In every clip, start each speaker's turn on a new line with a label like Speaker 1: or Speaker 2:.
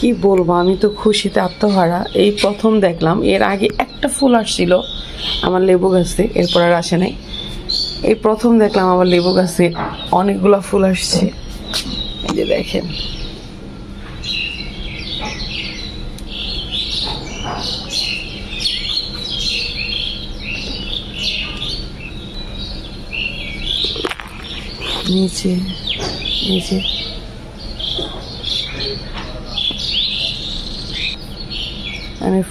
Speaker 1: কি বলব, আমি তো খুশিতে আত্মহারা। এই প্রথম দেখলাম, এর আগে একটা ফুল আসছিল আমার লেবু গাছে, এরপর আর আসে নাই। এই প্রথম দেখলাম আমার লেবু গাছে অনেকগুলো ফুল আসছে। এই যে দেখেন। নিচে নিচে।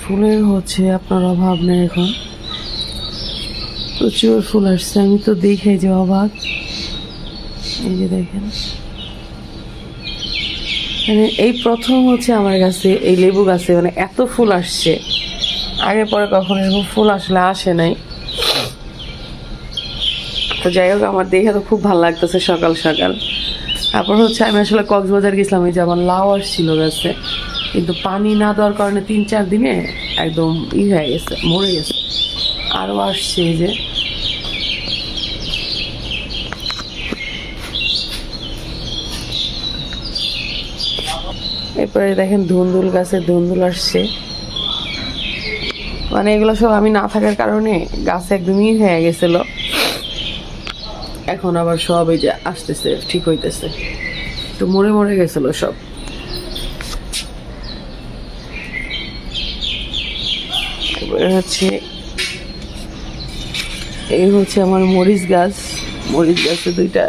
Speaker 1: ফুলের হচ্ছে আপনার অভাব নেই এখন। প্রচুর ফুল আসছে, আমি তো দেখে যে অবাক। এই যে দেখেন। মানে এই প্রথম হচ্ছে আমার কাছে এই লেবু গাছে মানে এত ফুল আসছে। আগে পরে কখনো এরকম ফুল আসলে আসে নাই। তো যাই হোক, আমার দেখে তো খুব ভালো লাগতেছে সকাল সকাল। তারপর হচ্ছে আমি আসলে কক্সবাজার গেছিলাম, এই যে আমার লাউ আসছিল গাছে। কিন্তু পানি না দেওয়ার কারণে তিন চার দিনে একদম ই হয়ে গেছে, মরে গেছে। আরও আসছে যে। এরপরে দেখেন ধুন্দুল গাছে ধুন্দুল আসছে। মানে এগুলো সব আমি না থাকার কারণে গাছ একদমই হয়ে গেছিল। এখন আবার সব এই যে আসতেছে, ঠিক হইতেছে। তো মরে মরে গেছিল সব। হচ্ছে, এই হচ্ছে আমার মরিচ গাছ। মরিচ গাছে দুইটা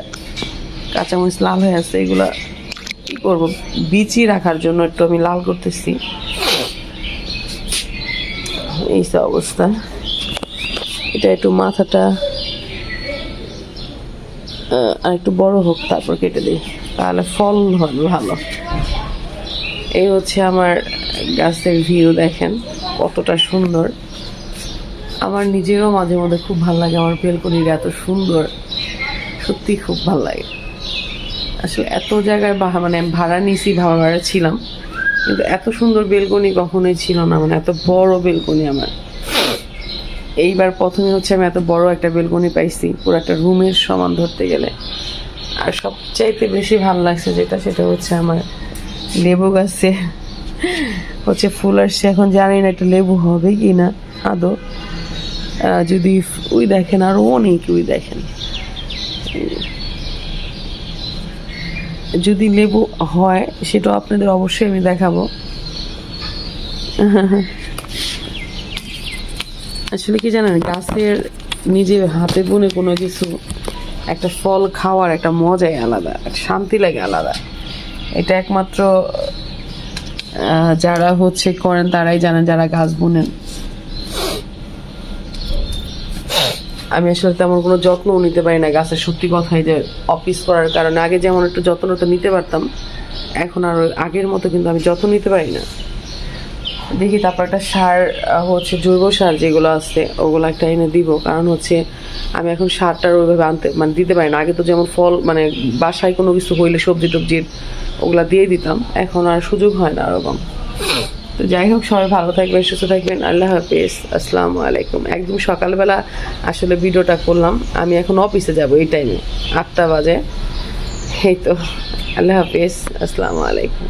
Speaker 1: কাঁচামরিচ লাল হয়ে আছে, এগুলা কি করব? বিচি রাখার জন্য একটু আমি লাল করতেছি। এই তো অবস্থা। এটা একটু মাথাটা আর একটু বড় হোক, তারপর কেটে দিই। তাহলে ফল হবে ভালো। এই হচ্ছে আমার গাছের ভিউ দেখেন। কতটা সুন্দর। আমার নিজেরও মাঝে মধ্যে খুব ভালো লাগে আমার বেলকনিটা এত সুন্দর। সত্যি খুব ভালো লাগে। আসলে এত জায়গায় মানে ভাড়া নিয়েছি, ভাড়া ভাড়া ছিলাম। কিন্তু এত সুন্দর বেলকনি কখনোই ছিল না মানে এত বড় বেলকনি আমার। এইবার প্রথমে হচ্ছে আমি এত বড় একটা বেলকনি পাইছি, পুরো একটা রুমের সমান ধরতে গেলে। আর সবচাইতে বেশি ভালো লাগছে যেটা, সেটা হচ্ছে আমার লেবু গাছে। হচ্ছে ফুল আসছে, এখন জানি না একটা লেবু হবে কি না আদৌ যদি উই দেখেন, আর অনেক উই দেখেন। যদি লেবু হয়, সেটা আপনাদের অবশ্যই আমি দেখাবো। আসলে কি জানেন, গাছের নিজে হাতে বুনে কোনো কিছু, একটা ফল খাওয়ার একটা মজাই আলাদা শান্তি লাগে আলাদা। এটা একমাত্র যারা হচ্ছে করেন, তারাই জানেন যারা গাছ বুনেন। আমি আসলে তেমন কোনো যত্নও নিতে পারি না গাছের সত্যি কথাই যে অফিস করার কারণে আগে যেমন একটু যত্ন তো নিতে পারতাম, এখন আর আগের মতো কিন্তু আমি যত্ন নিতে পারি না। দেখি তারপর একটা সার হচ্ছে জৈব সার যেগুলো আছে, ওগুলো একটা এনে দিব। কারণ হচ্ছে আমি এখন সারটার ওইভাবে আনতে মানে দিতে পারি না। আগে তো যেমন ফল মানে বাসায় কোনো কিছু হইলে সবজি টবজির ওগুলা দিয়ে দিতাম। এখন আর সুযোগ হয় না ওরকম। তো যাই হোক, সবাই ভালো থাকবেন, সুস্থ থাকবেন। আল্লাহ হাফিজ। আসসালামু আলাইকুম। একদম সকালবেলা আসলে ভিডিওটা করলাম। আমি এখন অফিসে যাব এই টাইমে আটটা বাজে। এই তো। আল্লাহ হাফিজ। আসসালামু আলাইকুম।